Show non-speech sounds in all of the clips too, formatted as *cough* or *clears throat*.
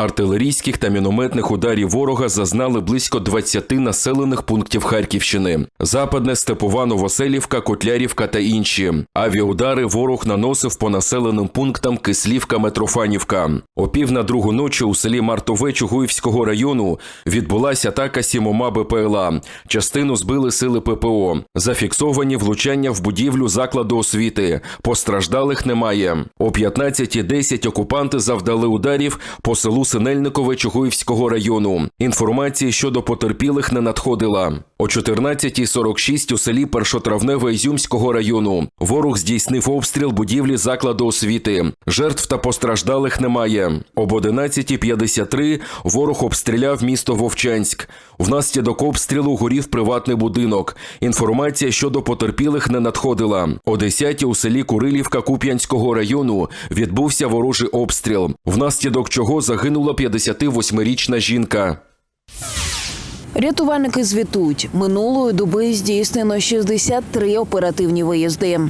Артилерійських та мінометних ударів ворога зазнали близько 20 населених пунктів Харківщини: Западне Степова, Новоселівка, Котлярівка та інші. Авіаудари ворог наносив по населеним пунктам Кислівка, Митрофанівка. О пів на другу ночі у селі Мартове Чугуївського району відбулася атака сімома БПЛА. Частину збили сили ППО. Зафіксовані влучання в будівлю закладу освіти. Постраждалих немає. О 15.10 окупанти завдали ударів по селу Синельникове Чугуївського району. Інформації щодо потерпілих не надходила. О 14.46 у селі Першотравневе Ізюмського району ворог здійснив обстріл будівлі закладу освіти. Жертв та постраждалих немає. Об 11.53 ворог обстріляв місто Вовчанськ. Внаслідок обстрілу горів приватний будинок. Інформація щодо потерпілих не надходила. О 10 у селі Курилівка Куп'янського району відбувся ворожий обстріл, внаслідок чого загинула 58-річна жінка. Рятувальники звітують, минулої доби здійснено 63 оперативні виїзди.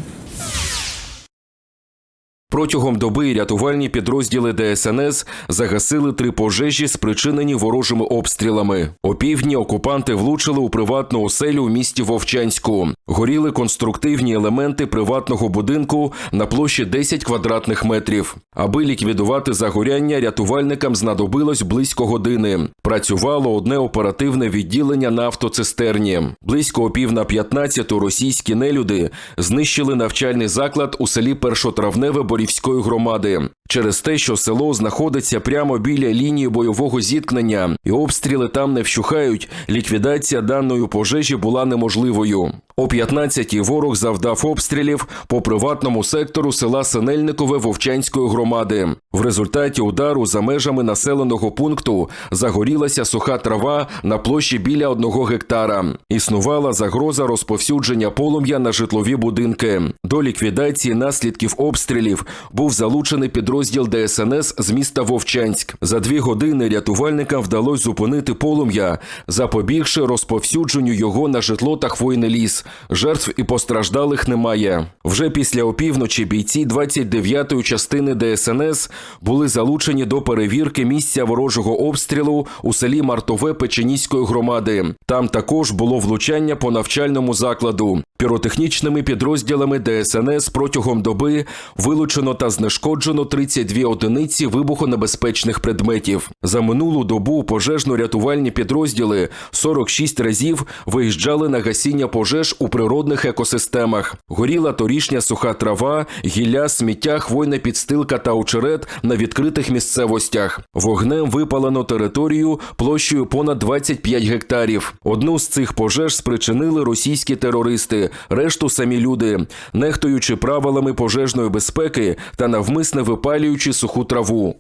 Протягом доби рятувальні підрозділи ДСНС загасили три пожежі, спричинені ворожими обстрілами. О півдні окупанти влучили у приватну оселю у місті Вовчанську. Горіли конструктивні елементи приватного будинку на площі 10 квадратних метрів. Аби ліквідувати загоряння, рятувальникам знадобилось близько години. Працювало одне оперативне відділення на автоцистерні. Близько о пів на 15 російські нелюди знищили навчальний заклад у селі Першотравневе Борівської громади. Через те, що село знаходиться прямо біля лінії бойового зіткнення, і обстріли там не вщухають, ліквідація даної пожежі була неможливою. О 15-й ворог завдав обстрілів по приватному сектору села Синельникове Вовчанської громади. В результаті удару за межами населеного пункту загорілася суха трава на площі біля одного гектара. Існувала загроза розповсюдження полум'я на житлові будинки. До ліквідації наслідків обстрілів був залучений підрозділ ДСНС з міста Вовчанськ. За дві години рятувальникам вдалося зупинити полум'я, запобігши розповсюдженню його на житло та хвойний ліс. Жертв і постраждалих немає. Вже після опівночі бійці 29-ї частини ДСНС були залучені до перевірки місця ворожого обстрілу у селі Мартове Печеніської громади. Там також було влучання по навчальному закладу. Піротехнічними підрозділами ДСНС протягом доби вилучено та знешкоджено 32 одиниці вибухонебезпечних предметів. За минулу добу пожежно-рятувальні підрозділи 46 разів виїжджали на гасіння пожеж у природних екосистемах. Горіла торішня суха трава, гілля, сміття, хвойна підстилка та очерет на відкритих місцевостях. Вогнем випалено територію площею понад 25 гектарів. Одну з цих пожеж спричинили російські терористи, решту самі люди, нехтуючи правилами пожежної безпеки та навмисне випалюючи суху траву.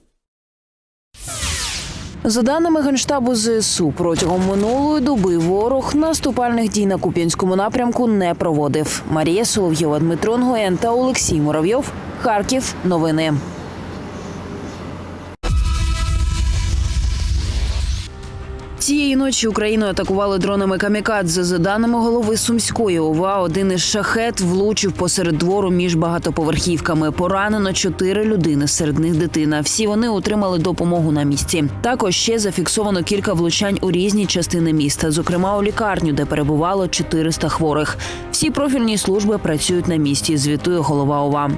За даними Генштабу ЗСУ, протягом минулої доби ворог наступальних дій на Куп'янському напрямку не проводив. Марія Солов'єва, Дмитро Нгоєн та Олексій Муравйов. Харків. Новини. Цієї ночі Україну атакували дронами камікадзе. За даними голови Сумської ОВА, один із шахет влучив посеред двору між багатоповерхівками. Поранено чотири людини, серед них дитина. Всі вони отримали допомогу на місці. Також ще зафіксовано кілька влучань у різні частини міста, зокрема у лікарню, де перебувало 400 хворих. Всі профільні служби працюють на місці. Звітує голова ОВА.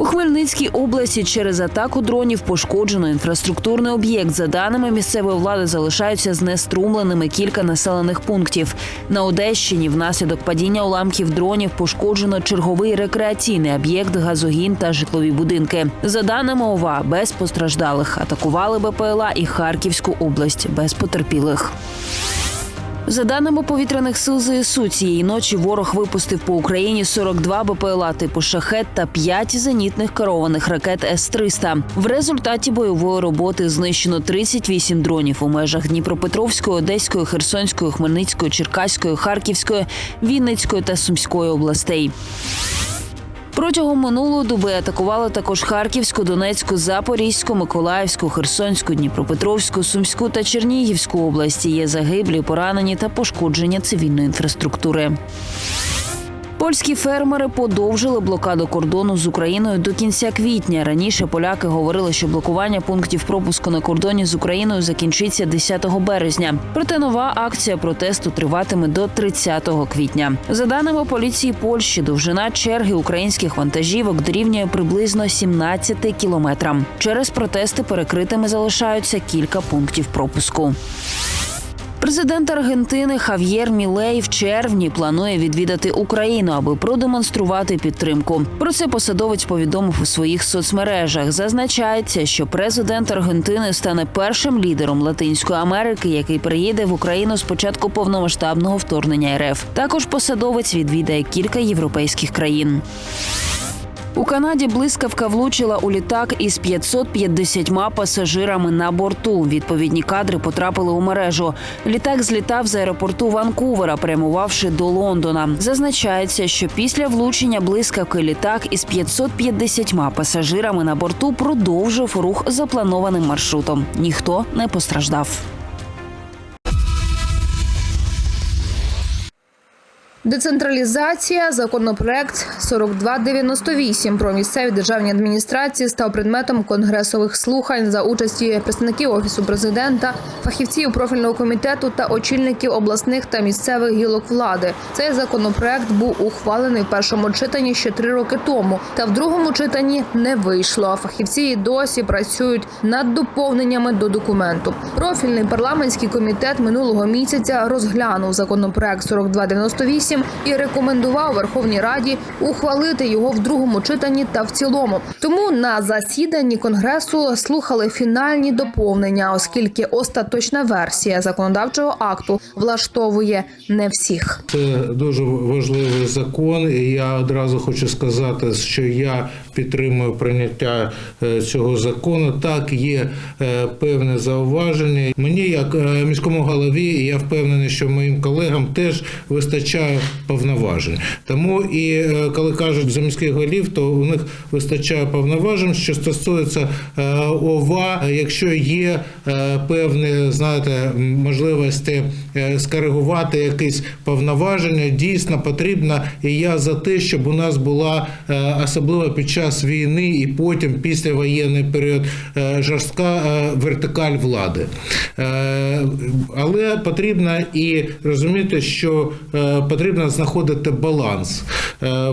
У Хмельницькій області через атаку дронів пошкоджено інфраструктурний об'єкт. За даними місцевої влади, залишаються знеструмленими кілька населених пунктів. На Одещині внаслідок падіння уламків дронів пошкоджено черговий рекреаційний об'єкт, газогін та житлові будинки. За даними ОВА, без постраждалих атакували БПЛА і Харківську область без потерпілих. За даними повітряних сил ЗСУ, цієї ночі ворог випустив по Україні 42 БПЛА типу шахет та 5 зенітних керованих ракет С-300. В результаті бойової роботи знищено 38 дронів у межах Дніпропетровської, Одеської, Херсонської, Хмельницької, Черкаської, Харківської, Вінницької та Сумської областей. Протягом минулої доби атакували також Харківську, Донецьку, Запорізьку, Миколаївську, Херсонську, Дніпропетровську, Сумську та Чернігівську області. Є загиблі, поранені та пошкодження цивільної інфраструктури. Польські фермери подовжили блокаду кордону з Україною до кінця квітня. Раніше поляки говорили, що блокування пунктів пропуску на кордоні з Україною закінчиться 10 березня. Проте нова акція протесту триватиме до 30 квітня. За даними поліції Польщі, довжина черги українських вантажівок дорівнює приблизно 17 кілометрам. Через протести перекритими залишаються кілька пунктів пропуску. Президент Аргентини Хав'єр Мілей в червні планує відвідати Україну, аби продемонструвати підтримку. Про це посадовець повідомив у своїх соцмережах. Зазначається, що президент Аргентини стане першим лідером Латинської Америки, який приїде в Україну з початку повномасштабного вторгнення РФ. Також посадовець відвідає кілька європейських країн. У Канаді блискавка влучила у літак із 550 пасажирами на борту. Відповідні кадри потрапили у мережу. Літак злітав з аеропорту Ванкувера, прямувавши до Лондона. Зазначається, що після влучення блискавки літак із 550 пасажирами на борту продовжив рух запланованим маршрутом. Ніхто не постраждав. Децентралізація, законопроект 4298 про місцеві державні адміністрації став предметом конгресових слухань за участі представників офісу президента, фахівців профільного комітету та очільників обласних та місцевих гілок влади. Цей законопроект був ухвалений в першому читанні ще три роки тому, та в другому читанні не вийшло. Фахівці і досі працюють над доповненнями до документу. Профільний парламентський комітет минулого місяця розглянув законопроект 4298 і рекомендував Верховній Раді ухвалити його в другому читанні та в цілому. Тому на засіданні конгресу слухали фінальні доповнення, оскільки остаточна версія законодавчого акту влаштовує не всіх. Це дуже важливий закон, і я одразу хочу сказати, що я підтримую прийняття е, цього закону. Так, є е, певне зауваження. Мені, як е, міському голові, я впевнений, що моїм колегам теж вистачає повноважень. Тому і коли кажуть за міських голів, то у них вистачає повноважень, що стосується ОВА, якщо є певні, знаєте, можливості скоригувати якісь повноваження, дійсно потрібно. І я за те, щоб у нас була особливо під час війни і потім після воєнний період е, жорстка е, вертикаль влади. Е, Але потрібно і розуміти, що потрібно знаходити баланс.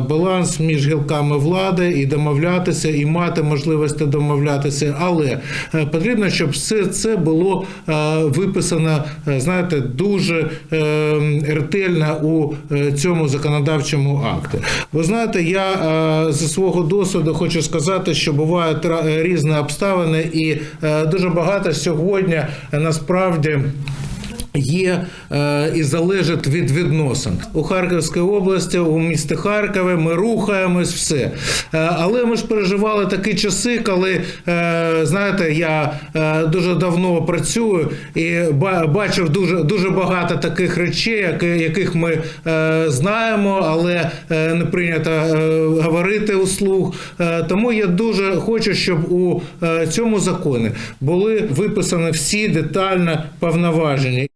Баланс між гілками влади і домовлятися, і мати можливості домовлятися. Але потрібно, щоб все це було виписано, знаєте, дуже ретельно у цьому законодавчому акті. Ви знаєте, я зі свого досвіду хочу сказати, що бувають різні обставини, і е, дуже багато сьогодні насправді. Є е, і залежить від відносин у Харківській області, у місті Харкові. Ми рухаємось, все. Е, але ми ж переживали такі часи, коли е, знаєте, я е, дуже давно працюю і бачив дуже дуже багато таких речей, яких ми е, знаємо, але е, не прийнято е, говорити услуг. Е, тому я дуже хочу, щоб у е, цьому законі були виписані всі детально повноваження.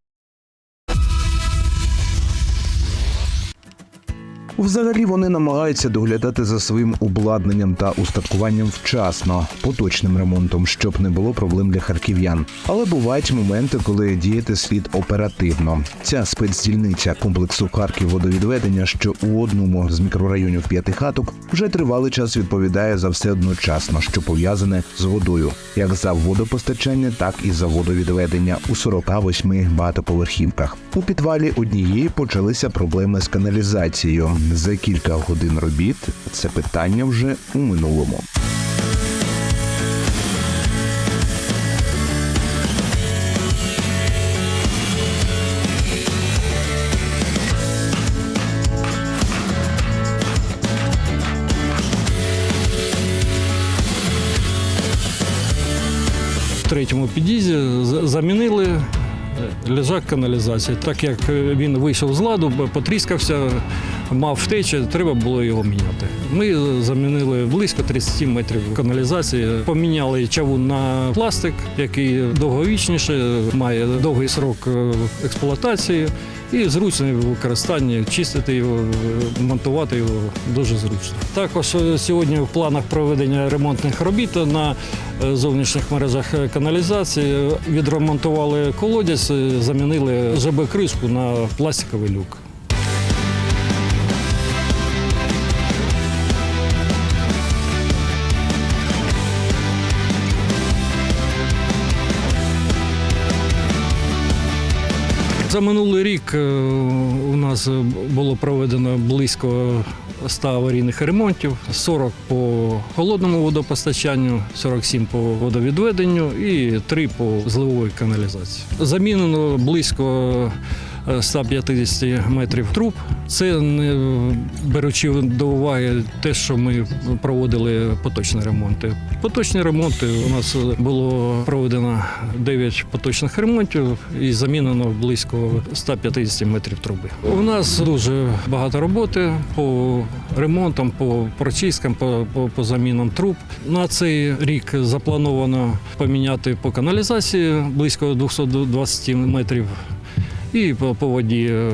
Взагалі вони намагаються доглядати за своїм обладнанням та устаткуванням вчасно, поточним ремонтом, щоб не було проблем для харків'ян. Але бувають моменти, коли діяти слід оперативно. Ця спецдільниця комплексу Харків водовідведення, що у одному з мікрорайонів п'ятихаток, вже тривалий час відповідає за все одночасно, що пов'язане з водою, як за водопостачання, так і за водовідведення у 48 багатоповерхівках. У підвалі однієї почалися проблеми з каналізацією. За кілька годин робіт це питання вже у минулому. Третьому під'їзді замінили е, лежак каналізації. Так як е, він вийшов з ладу, потріскався, мав втечі, треба було його міняти. Ми замінили близько 30 метрів каналізації, поміняли чавун на пластик, який довговічніше, має довгий срок е, експлуатації і зручний в використанні, чистити його, е, монтувати його дуже зручно. Також е, сьогодні в планах проведення ремонтних робіт на зовнішніх мережах каналізації відремонтували колодязь, замінили ЖБ-кришку на пластиковий люк. За минулий рік е, у нас було проведено близько 100 аварійних ремонтів, 40 по холодному водопостачанню, 47 по водовідведенню і 3 по зливовій каналізації. Замінено близько е, 150 метрів труб. Це не беручи до уваги те, що ми проводили поточні ремонти. Поточні ремонти у нас було проведено 9 поточних ремонтів і замінено близько 150 метрів труби. У нас дуже багато роботи по ремонтам, по прочисткам, по, по, по замінам труб. На цей рік заплановано поміняти по каналізації близько 220 метрів і по, воді е,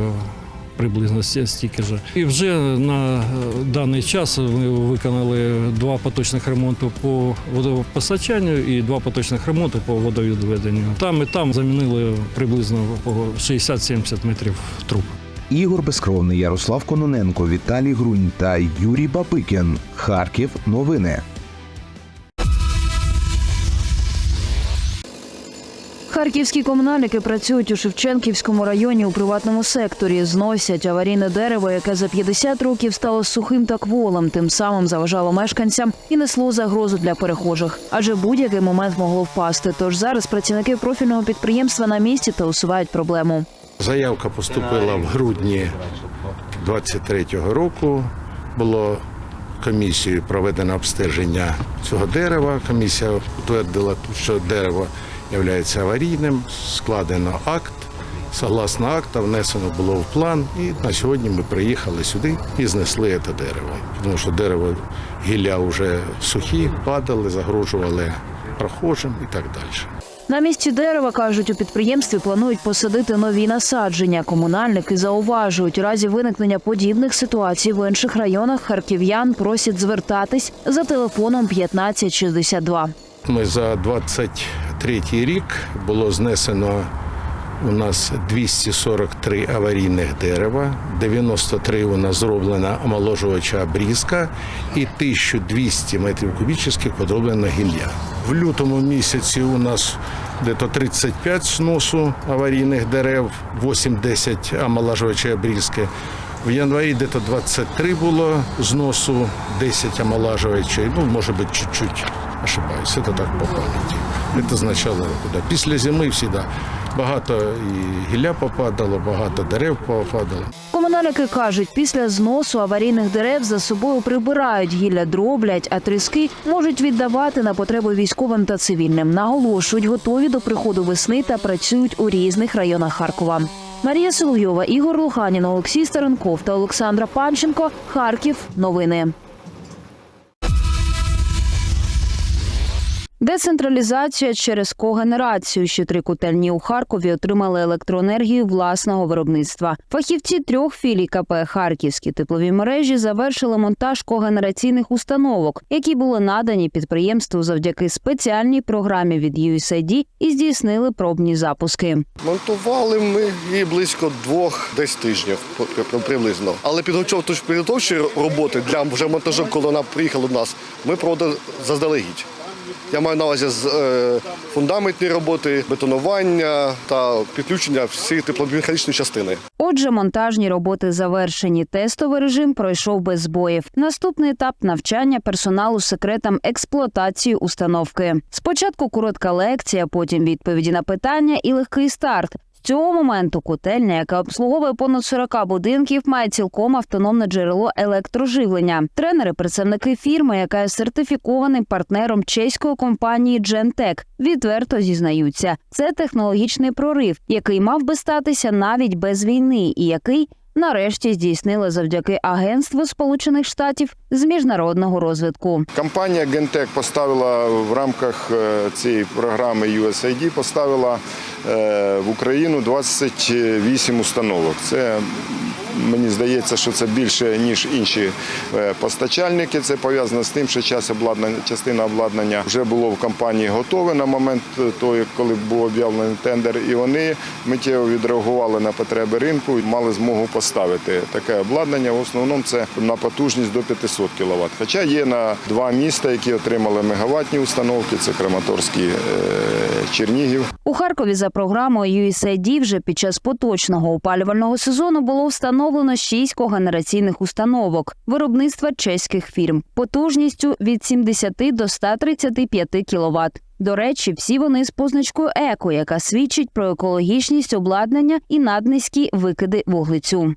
приблизно стільки ж. І вже на е, даний час ми виконали два поточних ремонти по водопостачанню і два поточних ремонти по водовідведенню. Там і там замінили приблизно по 60-70 метрів труб. Ігор Безкровний, Ярослав Кононенко, Віталій Грунь та Юрій Бабикін. Харків. Новини. Харківські комунальники працюють у Шевченківському районі у приватному секторі. Зносять аварійне дерево, яке за 50 років стало сухим та кволим, тим самим заважало мешканцям і несло загрозу для перехожих. Адже будь-який момент могло впасти. Тож зараз працівники профільного підприємства на місці та усувають проблему. Заявка поступила в грудні 23-го року. Було комісією проведено обстеження цього дерева. Комісія утвердила, що дерево є аварійним. Складено акт. Согласно акту, внесено було в план, і на сьогодні ми приїхали сюди і знесли це дерево. Тому що дерево гілля вже сухі, падали, загрожували прохожим і так далі. На місці дерева кажуть, у підприємстві планують посадити нові насадження. Комунальники зауважують, у разі виникнення подібних ситуацій в інших районах харків'ян просять звертатись за телефоном 1562. Ми за 23 рік було знесено у нас 243 аварійних дерева, 93 у нас зроблена омоложувача обрізка і 1200 метрів кубічних подроблено гілля. В лютому місяці у нас десь 35 сносу аварійних дерев, 8-10 омолажувача обрізки. В январі десь 23 було зносу, 10 омолажувачей, ну, може бути, чуть-чуть ошибаюсь, це так по пам'яті. Це з початку року. Після зими завжди багато і гілля попадало, багато дерев попадало. Комунальники кажуть, після зносу аварійних дерев за собою прибирають гілля, дроблять, а тріски можуть віддавати на потреби військовим та цивільним. Наголошують, готові до приходу весни та працюють у різних районах Харкова. Марія Соловйова, Ігор Луханін, Олексій Старенков та Олександра Панченко. Харків. Новини. Децентралізація через когенерацію. Ще три котельні у Харкові отримали електроенергію власного виробництва. Фахівці трьох філій КП Харківські теплові мережі завершили монтаж когенераційних установок, які були надані підприємству завдяки спеціальній програмі від USAID і здійснили пробні запуски. Монтували ми її близько двох десь тижнів приблизно. Але підготовчі роботи для вже монтажу, коли вона приїхала до нас, ми проводили заздалегідь. Я маю на увазі з е, фундаментні роботи, бетонування та підключення всієї тепломеханічної частини. Отже, монтажні роботи завершені. Тестовий режим пройшов без збоїв. Наступний етап навчання персоналу секретам експлуатації установки. Спочатку коротка лекція, потім відповіді на питання і легкий старт. Цього моменту котельня, яка обслуговує понад 40 будинків, має цілком автономне джерело електроживлення. Тренери, представники фірми, яка є сертифікованим партнером чеської компанії Gentech, відверто зізнаються, це технологічний прорив, який мав би статися навіть без війни, і який нарешті здійснили завдяки Агентству Сполучених Штатів з міжнародного розвитку. Компанія Гентек поставила в рамках е, цієї програми USAID поставила е, в Україну 28 установок. Це мені здається, що це більше ніж інші е, постачальники. Це пов'язано з тим, що час обладнання, частина обладнання вже було в компанії готове на момент того, коли був об'явлений тендер, і вони миттєво відреагували на потреби ринку і мали змогу поставити таке обладнання. В основному це на потужність до 500 кВт. Хоча є на два міста, які отримали мегаватні установки. Це Краматорський е, Чернігів. У Харкові за програмою USAID вже під час поточного опалювального сезону було встановлено шість когенераційних установок виробництва чеських фірм потужністю від 70 до 135 кВт. До речі, всі вони з позначкою еко, яка свідчить про екологічність обладнання і наднизькі викиди вуглецю.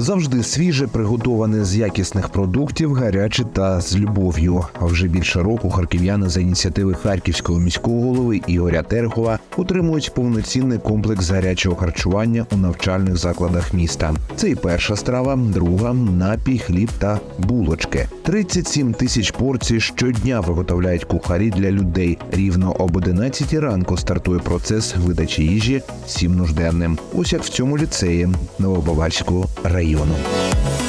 Завжди свіже, приготоване з якісних продуктів, гаряче та з любов'ю. А вже більше року харків'яни за ініціативи харківського міського голови Ігоря Терехова утримують повноцінний комплекс гарячого харчування у навчальних закладах міста. Це і перша страва, друга напій, хліб та булочки. 37 тисяч порцій щодня виготовляють кухарі для людей. Рівно об 11 ранку стартує процес видачі їжі всім нужденним. Ось як в цьому ліцеї Новобаварського району. Я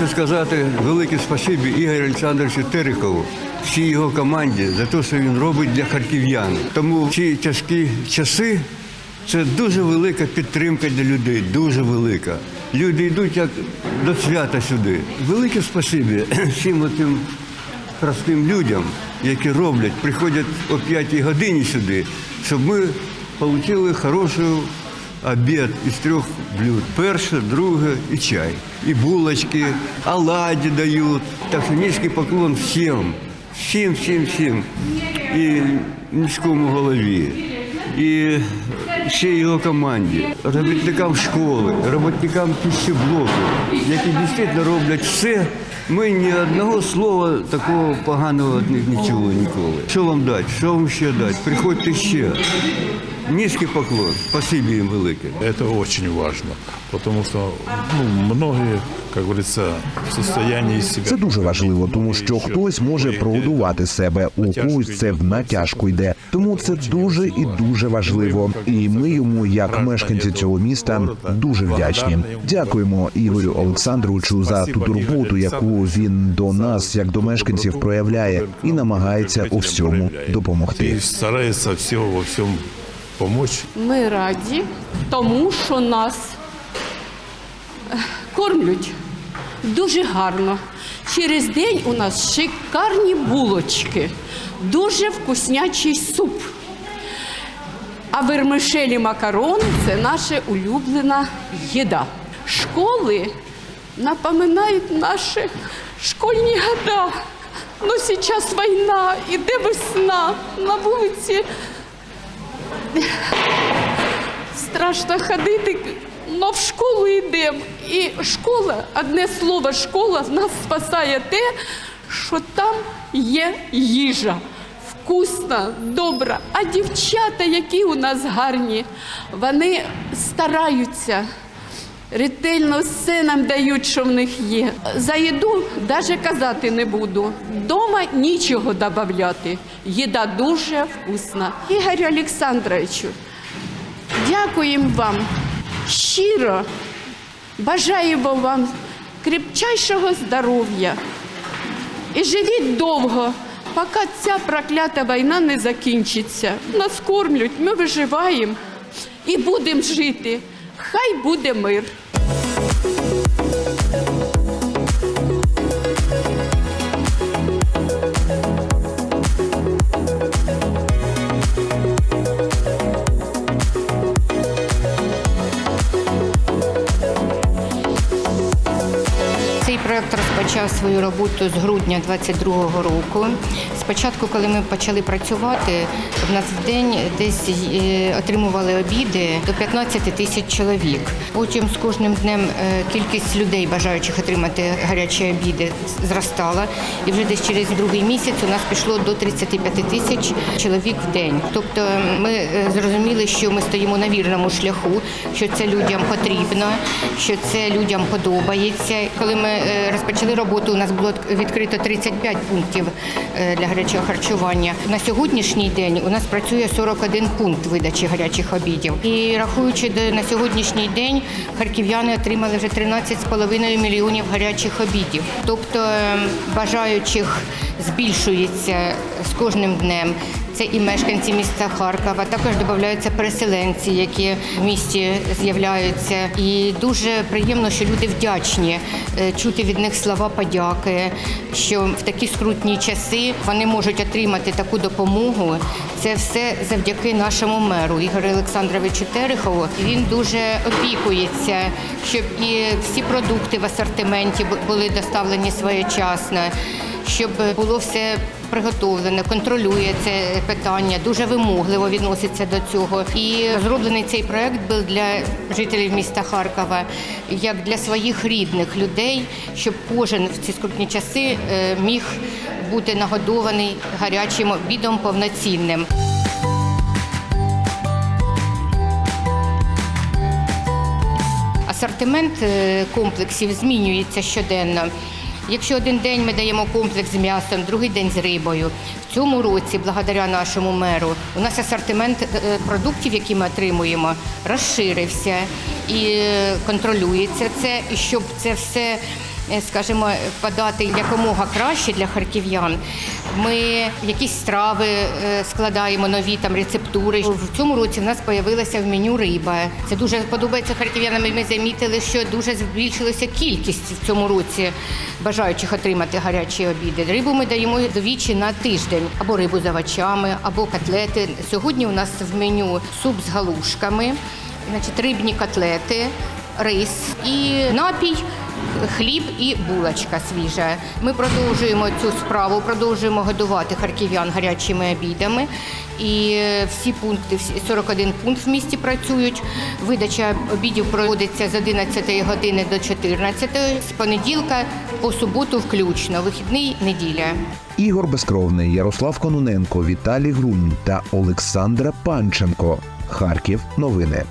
хочу сказати велике спасибі Ігорю Олександровичу Терехову, всій його команді за те, що він робить для харків'ян. Тому ці тяжкі часи це дуже велика підтримка для людей, дуже велика. Люди йдуть як до свята сюди. Велике спасибі *clears throat* всім тим простим людям, які роблять, приходять о 5 годині сюди, щоб ми отримали хороший обід із трьох блюд. Перше, друге і чай. І булочки, оладі дають. Так що низький поклон всім, всім, всім, всім. І міському голові, і всій його команді, робітникам школи, роботникам пищеблоку, які дійсно роблять все. Ми ні одного слова такого поганого від них не ніколи. Що вам дати? Що вам ще дати? Приходьте ще. Низький поклон. Спасибі їм велике. Это очень важно, потому что ну, многие, как говорится, в состоянии себя... Це дуже важливо, тому що хтось може прогодувати себе, у когось це в натяжку йде. Тому це дуже і дуже важливо. І ми йому, як мешканці цього міста, дуже вдячні. Дякуємо Ігорю Олександровичу за ту турботу, яку він до нас, як до мешканців, проявляє і намагається у всьому допомогти. И старается все во всем помочь. Ми раді тому, що нас е, кормлять дуже гарно. Через день у нас шикарні булочки, дуже вкуснячий суп. А вермишелі макарони це наша улюблена їда. Школи напоминають наші школьні года. Ну, зараз війна, іде весна, на вулиці страшно ходити, але в школу йдемо. І школа, одне слово, школа нас спасає те, що там є їжа. Вкусна, добра. А дівчата, які у нас гарні, вони стараються. Ретельно все нам дають, що в них є. За їду навіть казати не буду. Дома нічого додати. Їда дуже вкусна. Ігорю Олександровичу, дякуємо вам щиро. Бажаємо вам крепчайшого здоров'я. І живіть довго, поки ця проклята війна не закінчиться. Нас кормлять, ми виживаємо і будемо жити. Хай буде мир. Цей проект розпочав свою роботу з грудня 2022 року. Спочатку, коли ми почали працювати, в нас в день десь е, отримували обіди до 15 тисяч чоловік. Потім з кожним днем е, кількість людей, бажаючих отримати гарячі обіди, зростала. І вже десь через другий місяць у нас пішло до 35 тисяч чоловік в день. Тобто ми е, зрозуміли, що ми стоїмо на вірному шляху, що це людям потрібно, що це людям подобається. Коли ми розпочали роботу, у нас було відкрито 35 пунктів для гарячого харчування. На сьогоднішній день у нас працює 41 пункт видачі гарячих обідів. І рахуючи на сьогоднішній день, харків'яни отримали вже 13,5 мільйонів гарячих обідів. Тобто е, бажаючих збільшується з кожним днем. Це і мешканці міста Харкова, також додаються переселенці, які в місті з'являються. І дуже приємно, що люди вдячні е, чути від них слова подяки, що в такі скрутні часи вони можуть отримати таку допомогу. Це все завдяки нашому меру Ігорю Олександровичу Терехову. Він дуже опікується, щоб і всі продукти в асортименті були доставлені своєчасно, щоб було все приготовлене, контролює це питання, дуже вимогливо відноситься до цього. І зроблений цей проект був для жителів міста Харкова, як для своїх рідних людей, щоб кожен в ці скрутні часи е, міг бути нагодований гарячим обідом повноцінним. Асортимент е, комплексів змінюється щоденно. Якщо один день ми даємо комплекс з м'ясом, другий день з рибою. В цьому році, благодаря нашому меру, у нас асортимент е, продуктів, які ми отримуємо, розширився і е, контролюється це. І щоб це все, е, скажімо, подати якомога краще для харків'ян, ми якісь страви е, складаємо нові там рецептури. В цьому році в нас з'явилася в меню риба. Це дуже подобається харків'янам. Ми замітили, що дуже збільшилася кількість в цьому році бажаючих отримати гарячі обіди. Рибу ми даємо двічі на тиждень або рибу з овочами, або котлети. Сьогодні у нас в меню суп з галушками, значить рибні котлети, рис і напій. Хліб і булочка свіжа. Ми продовжуємо цю справу, продовжуємо годувати харків'ян гарячими обідами. І всі пункти, всі 41 пункт в місті працюють. Видача обідів проводиться з 11 години до 14, з понеділка по суботу включно, вихідний неділя. Ігор Безкровний, Ярослав Кононенко, Віталій Грунь та Олександра Панченко. Харків. Новини.